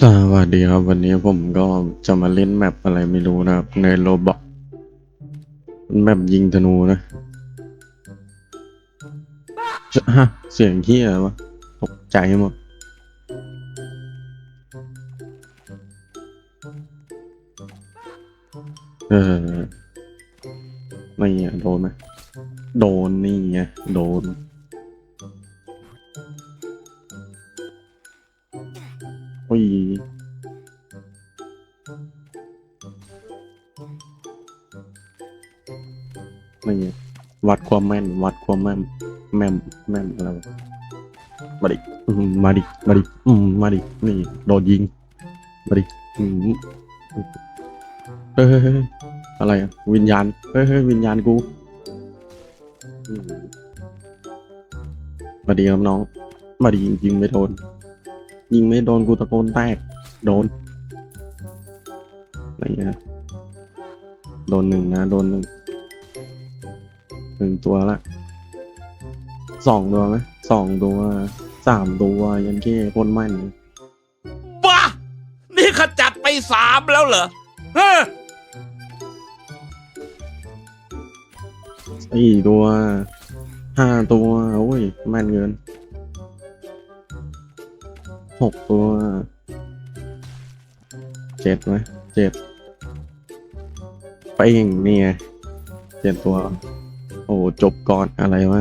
สวัสดีครับ วันนี้ผมก็จะมาเล่นแมปอะไรไม่รู้นะครับ ในโรบอกแมปยิงธนูนะฮะเสียงเฮียวะตกใจหมดเออนี่ไงโดนไหมโดนนี่ไงโดน โอ้ยนี่วัดความแม่น วัดความแม่น แม่นแม่นอะไรมาดิมาดิมาดิอืมมาดินี่โดนยิงมาดิอืมเฮ้ยเฮ้เฮ้อะไรอะวิญญาณเฮ้ยเฮ้วิญญาณกูมาดีครับน้อง มาดีจริงๆไม่โดน ยิงไม่โดนกูตะโกนแตก โดนอะไรเงี้ยโดนหนึ่งนะ โดนหนึ่งหนึ่งตัวละสองตัวไหมสองตัวสามตัวยันเก้พ่นไหมันบ้านี่ขจัดไปสามแล้วเหรอเฮ้อสี่ตัวห้าตัวโอ้ยแม่นเกิน หกตัวเจ็ดไหมเจ็ดไปเองนี่ไงเจ็ดตัว โอ้จบก่อนอะไรวะ